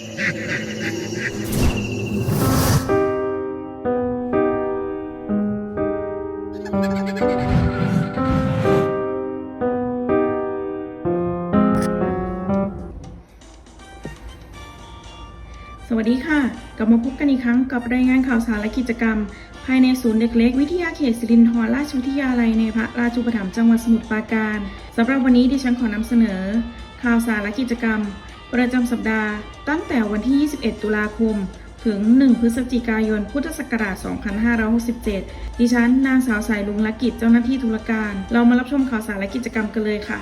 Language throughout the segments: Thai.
สวัสดีค่ะ กลับมาพบกันอีกครั้งกับรายงานข่าวสารและกิจกรรม ภายในศูนย์เด็กเล็กวิทยาเขตสิรินธรราชวิทยาลัยในพระราชูปถัมภ์จังหวัดสมุทรปราการสำหรับวันนี้ดิฉันขอนำเสนอ ข่าวสารและกิจกรรม ประจำสัปดาห์ตั้งแต่วันที่ 21 ตุลาคม ถึง 1 พฤศจิกายน พุทธศักราช 2567 ดิฉัน นางสาวสายลุงละกิจเจ้าหน้าที่ธุรการ เรามารับชมข่าวสารและกิจกรรมกันเลยค่ะ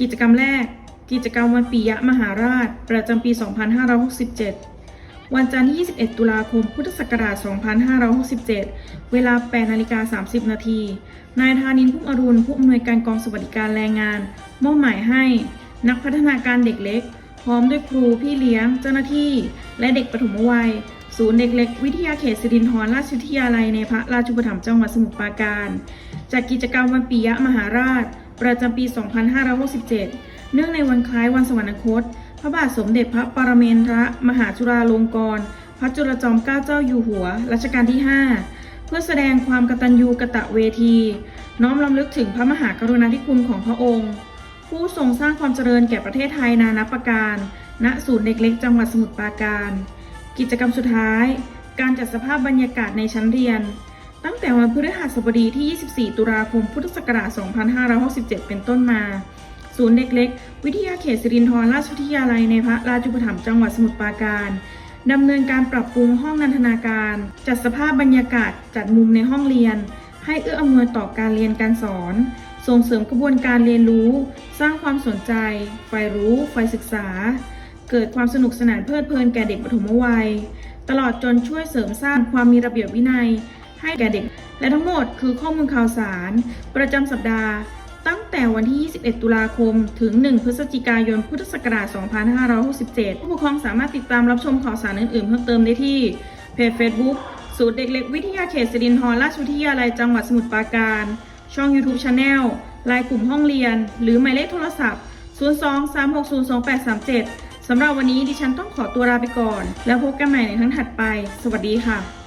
กิจกรรมแรก กิจกรรมวันปียะมหาราช ประจำปี 2567วันจันทร์ที่ 21 ตุลาคม พุทธศักราช 2567 เวลา 8นาฬิกา 30 นาที นายธานินทร์พุ่มอรุณ ผู้อำนวยการกองสวัสดิการแรงงาน มอบหมายให้ นักพัฒนาการเด็กเล็ก พร้อมด้วยครูพี่เลี้ยง เจ้าหน้าที่ และเด็กปฐมวัย ศูนย์เด็กเล็ก วิทยาเขตสิรินธรราชวิทยาลัยในพระราชูปถัมภ์จังหวัดสมุทรปราการจัดกิจกรรมวันปียะมหาราช ประจำปี 2567 เนื่องในวันคล้ายวันสวรรคต พระบาทสมเด็จพระปรเมนทรมหาจุฬาลงกรณพระจุลจอมเกล้าเจ้าอยู่หัวรัชกาลที่ 5 เพื่อแสดงความกตัญญูกะตะเวที น้อมรำลึกถึงพระมหากรุณาธิคุณของพระองค์ ผู้ทรงสร้างความเจริญแก่ประเทศไทยนานับประการ ณ ศูนย์เด็กเล็กจังหวัดสมุทรปราการ กิจกรรมสุดท้าย การจัดสภาพบรรยากาศในชั้นเรียน ตั้งแต่วันพฤหัสบดีที่ 24 ตุลาคม พุทธศักราช 2567 เป็นต้นมา ศูนย์เด็กเล็ก วิทยาเขตสิรินธรราชวิทยาลัยในพระราชูปถัมภ์จังหวัดสมุทรปราการดำเนินการปรับปรุงห้องนันทนาการ จัดสภาพบรรยากาศจัดมุมในห้องเรียน ให้เอื้ออำนวยต่อการเรียนการสอน ส่งเสริมกระบวนการเรียนรู้ สร้างความสนใจใฝ่รู้ใฝ่ศึกษา เกิดความสนุกสนานเพลิดเพลินแก่เด็กปฐมวัย ตลอดจนช่วยเสริมสร้างความมีระเบียบวินัย ให้แก่เด็ก และทั้งหมดคือข้อมูลข่าวสาร ประจำสัปดาห์ ตั้งแต่วันที่ 21 ตุลาคม ถึง 1 พฤศจิกายน พุทธศักราช 2567 ผู้ปกครองสามารถติดตามรับชมข่าวสารอื่นๆ เพิ่มเติมได้ที่เพจ Facebook ศูนย์เด็กเล็กวิทยาเขตสิรินธรราชวิทยาลัยจังหวัดสมุทรปราการ ช่อง YouTube Channel ไลน์กลุ่มห้องเรียน หรือหมายเลขโทรศัพท์ 02-360-2837 สำหรับวันนี้ดิฉันต้องขอตัวลาไปก่อน แล้วพบกันใหม่ในครั้งถัดไป สวัสดีค่ะ